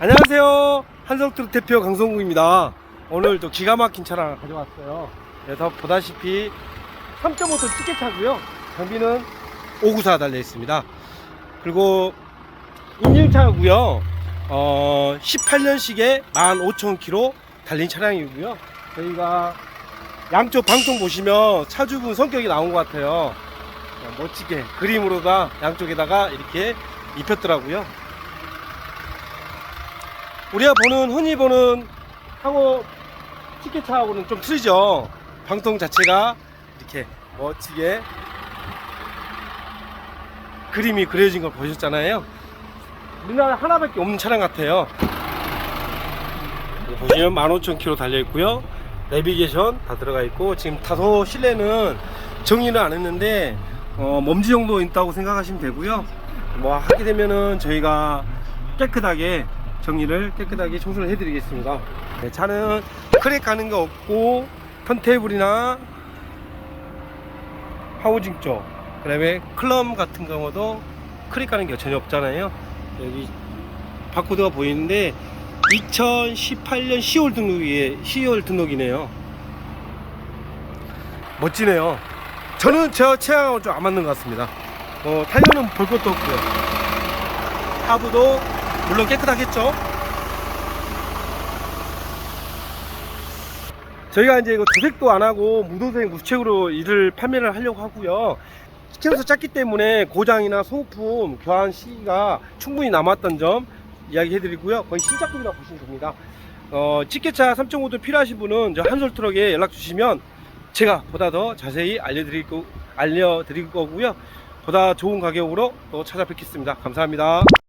안녕하세요. 한성트럭 대표 강성국입니다. 오늘 또 기가 막힌 차량 가져왔어요. 그래서 보다시피 3.5톤 티켓차고요. 장비는 594 달려 있습니다. 그리고 인증차고요. 어, 18년식에 15,000km 달린 차량이고요. 저희가 양쪽 방통 보시면 차주분 성격이 나온 것 같아요. 어, 멋지게 그림으로다 양쪽에다가 이렇게 입혔더라고요. 우리가 보는 흔히 보는 하고 티켓차하고는 좀 틀리죠. 방통 자체가 이렇게 멋지게 그림이 그려진 걸 보셨잖아요. 우리나라 하나밖에 없는 차량 같아요. 보시면 15,000km 달려 있고요. 내비게이션 다 들어가 있고 지금 다소 실내는 정리는 안 했는데 어, 먼지 정도 있다고 생각하시면 되고요. 뭐 하게 되면은 저희가 깨끗하게 정리를 깨끗하게 청소를 해드리겠습니다. 네, 차는 크랙 가는 거 없고 턴테이블이나 하우징 쪽 그다음에 클럼 같은 경우도 크랙 가는 게 전혀 없잖아요. 여기 바코드가 보이는데 2018년 10월 등록이에 10월 등록이네요. 멋지네요. 저는 저 취향하고 좀 안 맞는 것 같습니다. 어, 타이어는 볼 것도 없고요. 하부도 물론 깨끗하겠죠. 저희가 이제 이거 도색도 안 하고 무도색 무채으로 이를 판매를 하려고 하고요. 시켜서 짰기 때문에 고장이나 소모품 교환 시기가 충분히 남았던 점 이야기해 드리고요. 거의 신작품이라 고 보시면 됩니다. 어, 찌개차 3.5도 필요하신 분은 저 한솔 트럭에 연락 주시면 제가 보다 더 자세히 알려드릴, 거, 알려드릴 거고요. 보다 좋은 가격으로 또 찾아뵙겠습니다. 감사합니다.